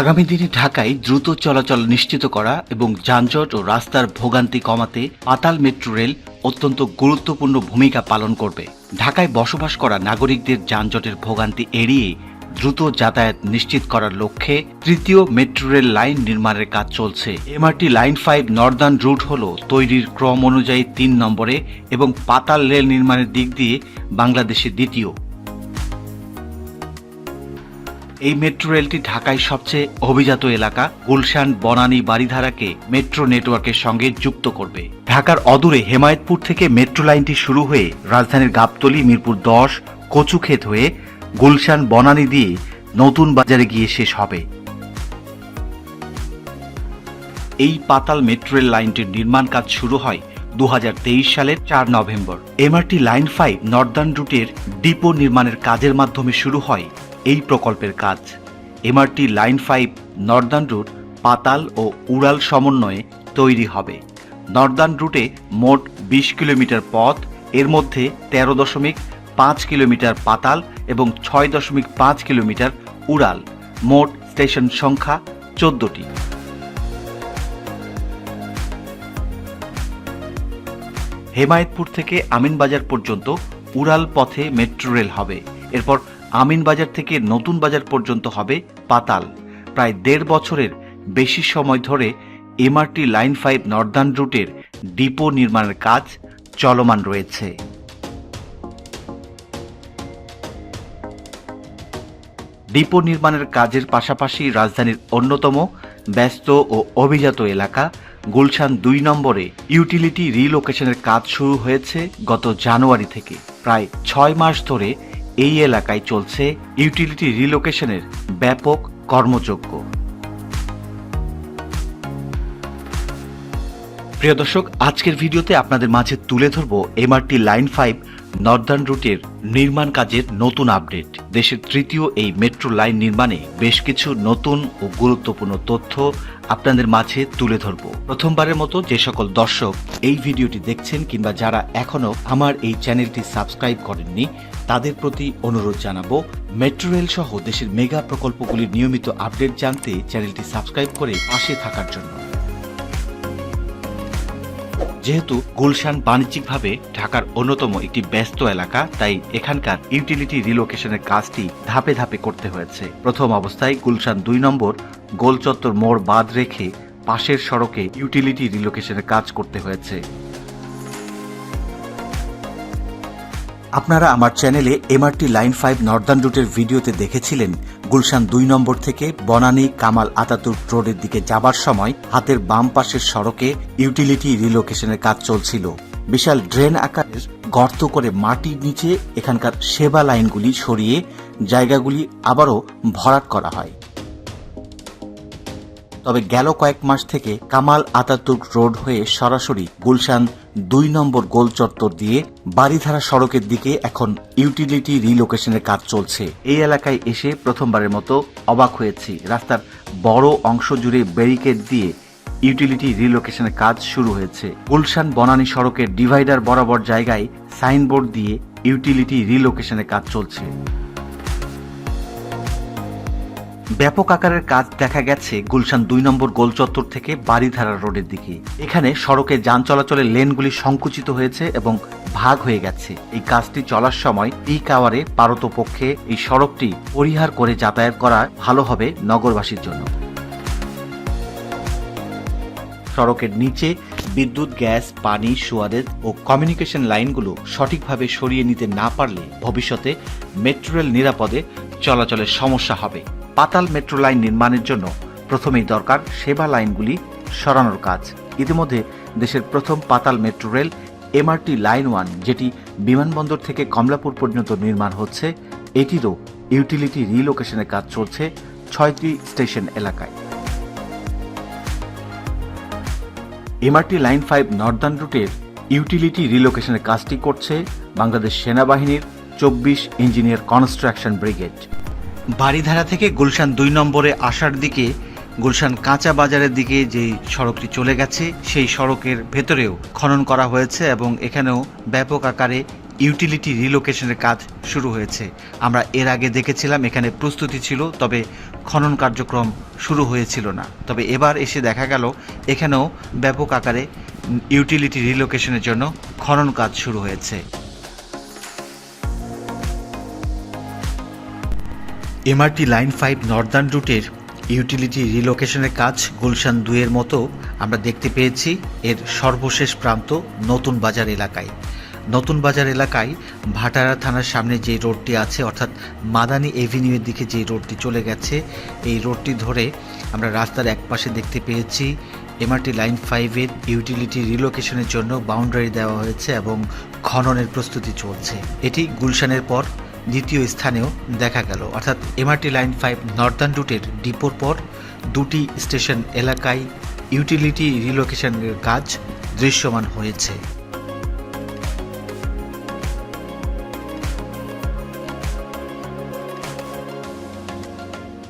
আগামী দিনে ঢাকায় দ্রুত চলাচল নিশ্চিত করা এবং যানজট ও রাস্তার ভোগান্তি কমাতে পাতাল মেট্রো রেল অত্যন্ত গুরুত্বপূর্ণ ভূমিকা পালন করবে। ঢাকায় বসবাস করা নাগরিকদের যানজটের ভোগান্তি এড়িয়ে দ্রুত যাতায়াত নিশ্চিত করার লক্ষ্যে তৃতীয় মেট্রো রেল লাইন নির্মাণের কাজ চলছে। MRT line five northern route হল তৈরির ক্রম অনুযায়ী তিন নম্বরে এবং পাতাল রেল নির্মাণের দিক দিয়ে বাংলাদেশে দ্বিতীয়। এই মেট্রো রেলটি ঢাকায় সবচেয়ে অভিজাত এলাকা। গুলশান, বনানী বাড়িধারাকে মেট্রো নেটওয়ার্কের সঙ্গে যুক্ত করবে। ঢাকার অদূরে হেমায়তপুর থেকে মেট্রো লাইনটি শুরু হয়ে রাজধানীর গাবতলী, মিরপুর দশ, কচুক্ষেত হয়ে গুলশান, বনানী দিয়ে নতুন বাজারে গিয়ে শেষ হবে। এই পাতাল মেট্রো রেল লাইনটির নির্মাণ কাজ শুরু হয় দু হাজার তেইশ সালের চার November. MRT line five northern রুটের ডিপো নির্মাণের কাজের মাধ্যমে শুরু হয় এই প্রকল্পের কাজ। MRT line five northern route পাতাল ও উড়াল সমন্বয়ে তৈরি হবে। নর্দার্ন রুটে মোট বিশ কিলোমিটার পথ, এর মধ্যে তেরো দশমিক পাঁচ কিলোমিটার পাতাল এবং ছয় দশমিক পাঁচ কিলোমিটার উড়াল। মোট স্টেশন সংখ্যা চোদ্দটি। হেমায়েতপুর থেকে আমিনবাজার পর্যন্ত উড়াল পথে মেট্রো রেল হবে। এরপর আমিনবাজার থেকে নতুন বাজার পর্যন্ত হবে পাতাল। প্রায় দেড় বছরের বেশি সময় ধরে এমআরটি লাইন ফাইভ নর্দার্ন রুটের ডিপো নির্মাণের কাজ চলমান রয়েছে। ডিপো নির্মাণের কাজের পাশাপাশি রাজধানীর অন্যতম ব্যস্ত ও অভিজাত এলাকা গুলশান দুই নম্বরে ইউটিলিটি রিলোকেশনের কাজ শুরু হয়েছে গত জানুয়ারি থেকে। প্রায় ছয় মাস ধরে এই এলাকায় চলছে ইউটিলিটি রিলোকেশনের ব্যাপক কর্মযজ্ঞ। প্রিয় দর্শক, আজকের ভিডিওতে আপনাদের মাঝে তুলে ধরব এমআরটি লাইন ফাইভ নর্দার্ন রুটের নির্মাণ কাজের নতুন আপডেট। দেশের তৃতীয় এই মেট্রো লাইন নির্মাণে বেশ কিছু নতুন ও গুরুত্বপূর্ণ তথ্য আপনাদের মাঝে তুলে ধরব। প্রথমবারের মতো যে সকল দর্শক এই ভিডিওটি দেখছেন কিংবা যারা এখনও আমার এই চ্যানেলটি সাবস্ক্রাইব করেননি তাদের প্রতি অনুরোধ জানাব, মেট্রো রেল সহ দেশের মেগা প্রকল্পগুলির নিয়মিত আপডেট জানতে চ্যানেলটি সাবস্ক্রাইব করে পাশে থাকার জন্য। যেহেতু গুলশান বাণিজ্যিকভাবে ঢাকার অন্যতম একটি ব্যস্ত এলাকা, তাই এখানকার ইউটিলিটি রিলোকেশনের কাজটি ধাপে ধাপে করতে হয়েছে। প্রথম অবস্থায় গুলশান দুই নম্বর গোলচত্বর মোড় বাদ রেখে পাশের সড়কে ইউটিলিটি রিলোকেশনের কাজ করতে হয়েছে। আপনারা আমার চ্যানেলে এমআরটি লাইন ফাইভ নর্দার্ন রুটের ভিডিওতে দেখেছিলেন গুলশান দুই নম্বর থেকে বনানী কামাল আতাতুর রোডের দিকে যাবার সময় হাতের বাম পাশের সড়কে ইউটিলিটি রিলোকেশনের কাজ চলছিল। বিশাল ড্রেন আকারের গর্ত করে মাটির নিচে এখানকার সেবা লাইনগুলি সরিয়ে জায়গাগুলি আবারও ভরাট করা হয়। তবে গেল কয়েক মাস থেকে কামাল আতাতুর্ক রোড হয়ে সরাসরি গুলশান দুই নম্বর গোল চত্বর দিয়ে বাড়িধারা সড়কের দিকে এখন ইউটিলিটি রিলোকেশনের কাজ চলছে। এই এলাকায় এসে প্রথমবারের মতো অবাক হয়েছি। রাস্তার বড় অংশ জুড়ে ব্যারিকেড দিয়ে ইউটিলিটি রিলোকেশনের কাজ শুরু হয়েছে। গুলশান বনানী সড়কের ডিভাইডার বরাবর জায়গায় সাইনবোর্ড দিয়ে ইউটিলিটি রিলোকেশনের কাজ চলছে। ব্যাপক আকারের কাজ দেখা গেছে গুলশান দুই নম্বর গোল চত্বর থেকে বাড়িধারা রোডের দিকে। এখানে সড়কে যান চলাচলের লেনগুলি সংকুচিত হয়েছে এবং ভাগ হয়ে গেছে। এই কাজটি চলার সময় পিক আওয়ারে পারতপক্ষে এই সড়কটি পরিহার করে যাতায়াত করা ভালো হবে নগরবাসীর জন্য। সড়কের নিচে বিদ্যুৎ, গ্যাস, পানি, সুয়ারেজ ও কমিউনিকেশন লাইনগুলো সঠিকভাবে সরিয়ে নিতে না পারলে ভবিষ্যতে মেট্রো রেল নিরাপদে চলাচলের সমস্যা হবে। পাতাল মেট্রো লাইন নির্মাণের জন্য প্রথমেই দরকার সেবা লাইনগুলি সরানোর কাজ। ইতিমধ্যে দেশের প্রথম পাতাল metro rail MRT line one, যেটি বিমানবন্দর থেকে কমলাপুর পর্যন্ত নির্মাণ হচ্ছে, এটিরও ইউটিলিটি রিলোকেশনের কাজ চলছে ছয়টি স্টেশন এলাকায়। এমআরটি লাইন ফাইভ নর্দার্ন রুটের ইউটিলিটি রিলোকেশনের কাজটি করছে বাংলাদেশ সেনাবাহিনীর চব্বিশ ইঞ্জিনিয়ার কনস্ট্রাকশন ব্রিগেড। বাড়িধারা থেকে গুলশান দুই নম্বরে আসার দিকে, গুলশান কাঁচা বাজারের দিকে যে সড়কটি চলে গেছে, সেই সড়কের ভেতরেও খনন করা হয়েছে এবং এখানেও ব্যাপক আকারে ইউটিলিটি রিলোকেশনের কাজ শুরু হয়েছে। আমরা এর আগে দেখেছিলাম, এখানে প্রস্তুতি ছিল, তবে খনন কার্যক্রম শুরু হয়েছিল না। তবে এবার এসে দেখা গেল, এখানেও ব্যাপক আকারে ইউটিলিটি রিলোকেশনের জন্য খনন কাজ শুরু হয়েছে। এমআরটি লাইন ফাইভ নর্দার্ন রুটের ইউটিলিটি রিলোকেশনের কাজ গুলশান দুইয়ের মতো আমরা দেখতে পেয়েছি। এর সর্বশেষ প্রান্ত নতুন বাজার এলাকায়। নতুন বাজার এলাকায় ভাটারা থানার সামনে যে রোডটি আছে, অর্থাৎ মাদানী এভিনিউয়ের দিকে যে রোডটি চলে গেছে, এই রোডটি ধরে আমরা রাস্তার একপাশে দেখতে পেয়েছি। এমআরটি লাইন ফাইভের ইউটিলিটি রিলোকেশনের জন্য বাউন্ডারি দেওয়া হয়েছে এবং খননের প্রস্তুতি চলছে। এটি গুলশানের পর দ্বিতীয় স্থানেও দেখা গেল। অর্থাৎ এমআরটি লাইন ফাইভ নর্দার্ন রুটের ডিপোর পর দুটি স্টেশন এলাকায় ইউটিলিটি রিলোকেশনের কাজ দৃশ্যমান হয়েছে।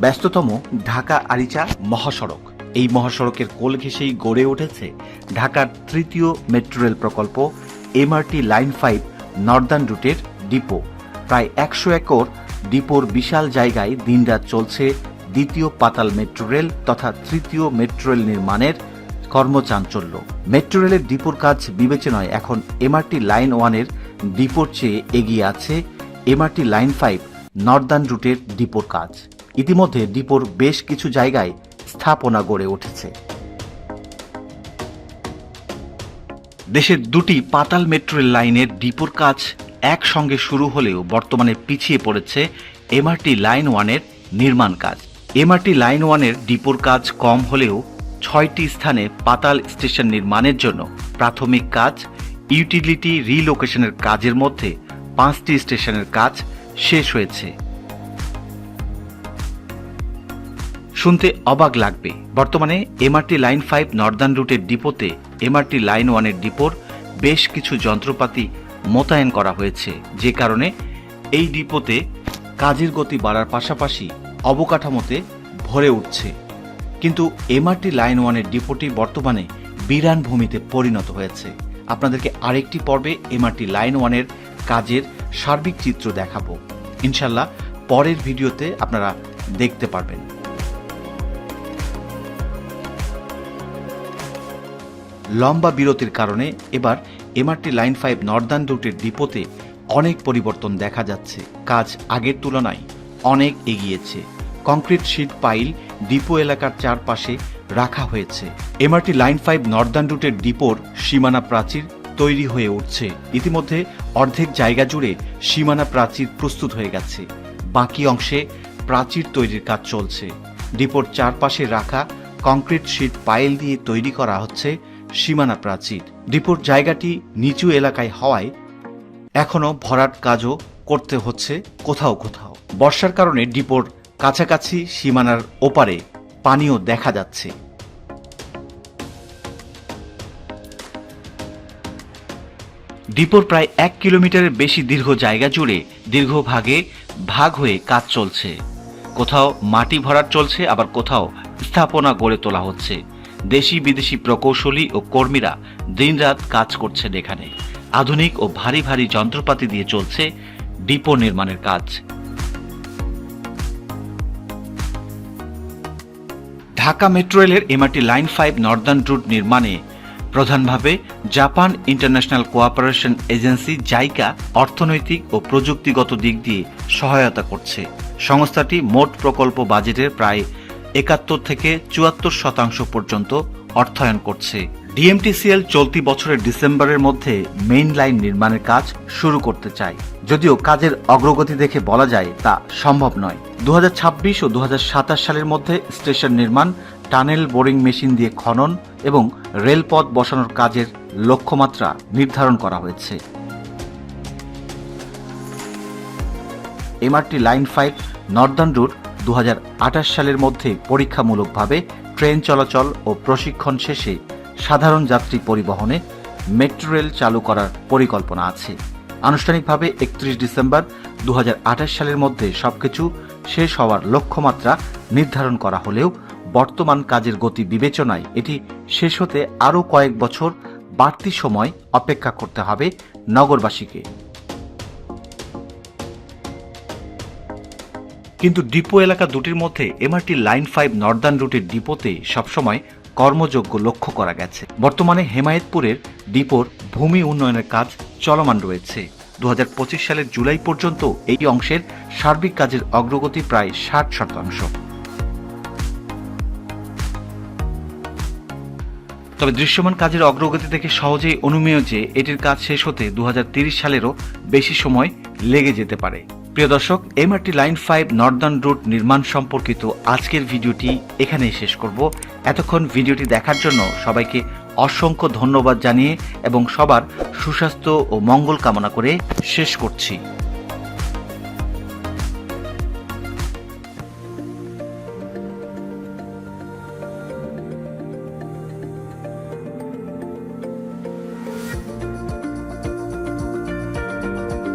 ব্যস্ততম ঢাকা আরিচা মহাসড়ক। এই মহাসড়কের কোল ঘেঁষেই গড়ে উঠেছে ঢাকার তৃতীয় মেট্রো রেল প্রকল্প এমআরটি লাইন ফাইভ নর্দার্ন রুটের ডিপো। প্রায় একশো একর ডিপোর বিশাল জায়গায় দিনরাত চলছে দ্বিতীয় পাতাল মেট্রো রেল তথা তৃতীয় মেট্রো রেল নির্মাণের কর্মচাঞ্চল্য। মেট্রো রেলের ডিপোর কাজ বিবেচনায় এখন এমআরটি লাইন ওয়ানের ডিপোর চেয়ে এগিয়ে আছে এমআরটি লাইন ফাইভ নর্দার্ন রুটের ডিপোর কাজ। ইতিমধ্যে ডিপোর বেশ কিছু জায়গায় স্থাপনা গড়ে উঠেছে। দেশের দুটি পাতাল মেট্রো লাইনের ডিপোর কাজ একসঙ্গে শুরু হলেও বর্তমানে পিছিয়ে পড়েছে এমআরটি লাইন ওয়ানের নির্মাণ কাজ। এমআরটি লাইন ওয়ানের ডিপোর কাজ কম হলেও ছয়টি স্থানে পাতাল স্টেশন নির্মাণের জন্য প্রাথমিক কাজ, ইউটিলিটি রিলোকেশনের কাজের মধ্যে পাঁচটি স্টেশনের কাজ শেষ হয়েছে। শুনতে অবাক লাগবে। বর্তমানে এমআরটি লাইন ফাইভ নর্দার্ন রুটের ডিপোতে এমআরটি লাইন ওয়ানের ডিপোর বেশ কিছু যন্ত্রপাতি মোতায়েন করা হয়েছে। যে কারণে এই ডিপোতে কাজের গতি বাড়ার পাশাপাশি অবকাঠামোতে ভরে উঠছে। কিন্তু এমআরটি লাইন ওয়ানের ডিপোটি বর্তমানে বিরান ভূমিতে পরিণত হয়েছে। আপনাদেরকে আরেকটি পর্বে এমআরটি লাইন ওয়ানের কাজের সার্বিক চিত্র দেখাবো। ইনশাল্লাহ পরের ভিডিওতে আপনারা দেখতে পারবেন। লম্বা বিরতির কারণে এবার এমআরটি লাইন ফাইভ নর্দার্ন রুটের ডিপোতে অনেক পরিবর্তন দেখা যাচ্ছে। কাজ আগের তুলনায় অনেক এগিয়েছে। কংক্রিট শিট পাইল ডিপো এলাকার চারপাশে রাখা হয়েছে। এমআরটি লাইন ফাইভ নর্দার্ন রুটের ডিপোর সীমানা প্রাচীর তৈরি হয়ে উঠছে। ইতিমধ্যে অর্ধেক জায়গা জুড়ে সীমানা প্রাচীর প্রস্তুত হয়ে গেছে। বাকি অংশে প্রাচীর তৈরির কাজ চলছে। ডিপোর চারপাশে রাখা কংক্রিট শিট পাইল দিয়ে তৈরি করা হচ্ছে সীমানা প্রাচীর। ডিপোর জায়গাটি নিচু এলাকায় হওয়ায় এখনও ভরাট কাজও করতে হচ্ছে কোথাও কোথাও। বর্ষার কারণে ডিপোর কাছাকাছি সীমানার ওপারে পানিও দেখা যাচ্ছে। ডিপোর প্রায় এক কিলোমিটারের বেশি দীর্ঘ জায়গা জুড়ে দীর্ঘ ভাগে ভাগ হয়ে কাজ চলছে। কোথাও মাটি ভরাট চলছে, আবার কোথাও স্থাপনা গড়ে তোলা হচ্ছে। দেশি বিদেশি প্রকৌশলী ও কর্মীরা দিনরাত কাজ করছেন এখানে। আধুনিক ও ভারী ভারী যন্ত্রপাতি দিয়ে চলছে ডিপো নির্মাণের কাজ। ঢাকা মেট্রো রেলের MRT line five northern route নির্মাণে প্রধানভাবে Japan international cooperation agency JICA অর্থনৈতিক ও প্রযুক্তিগত দিক দিয়ে সহায়তা করছে। সংস্থাটি মোট প্রকল্প বাজেটের প্রায় একাত্তর থেকে চুয়াত্তর শতাংশ পর্যন্ত অর্থায়ন করছে। ডিএমটিসিএল চলতি বছরের ডিসেম্বরের মধ্যে মেইন লাইন নির্মাণের কাজ শুরু করতে চায়। যদিও কাজের অগ্রগতি দেখে বলা যায় তা সম্ভব নয়। দু ও দু হাজার সাতাশ সালের মধ্যে স্টেশন নির্মাণ, টানেল বোরিং মেশিন দিয়ে খনন এবং রেলপথ বসানোর কাজের লক্ষ্যমাত্রা নির্ধারণ করা হয়েছে। MRT line five, northern route দু হাজার আঠাশ সালের মধ্যে পরীক্ষামূলকভাবে ট্রেন চলাচল ও প্রশিক্ষণ শেষে সাধারণ যাত্রী পরিবহনে মেট্রো রেল চালু করার পরিকল্পনা আছে। আনুষ্ঠানিকভাবে একত্রিশ ডিসেম্বর দু হাজার আঠাশ সালের মধ্যে সবকিছু শেষ হওয়ার লক্ষ্যমাত্রা নির্ধারণ করা হলেও বর্তমান কাজের গতি বিবেচনায় এটি শেষ হতে আরও কয়েক বছর বাড়তি সময় অপেক্ষা করতে হবে নগরবাসীকে। কিন্তু ডিপো এলাকা দুটির মধ্যে এমআরটি লাইন ফাইভ নর্দার্ন রুটের ডিপোতে সবসময় কর্মযোগ্য লক্ষ্য করা গেছে। বর্তমানে হেমায়েতপুরের ডিপোর ভূমি উন্নয়নের কাজ চলমান রয়েছে। দু হাজার পঁচিশ সালের জুলাই পর্যন্ত এই অংশের সার্বিক কাজের অগ্রগতি প্রায় ষাট শতাংশ। তবে দৃশ্যমান কাজের অগ্রগতি থেকে সহজেই অনুমেয় যে এটির কাজ শেষ হতে দু সালেরও বেশি সময় লেগে যেতে পারে। প্রিয় দর্শক MRT line five northern route নির্মাণ সম্পর্কিত আজকের ভিডিওটি এখানেই শেষ করব। এতক্ষণ ভিডিওটি দেখার জন্য সবাইকে অসংখ্য ধন্যবাদ জানিয়ে এবং সবার সুস্বাস্থ্য ও মঙ্গল কামনা করে শেষ করছি।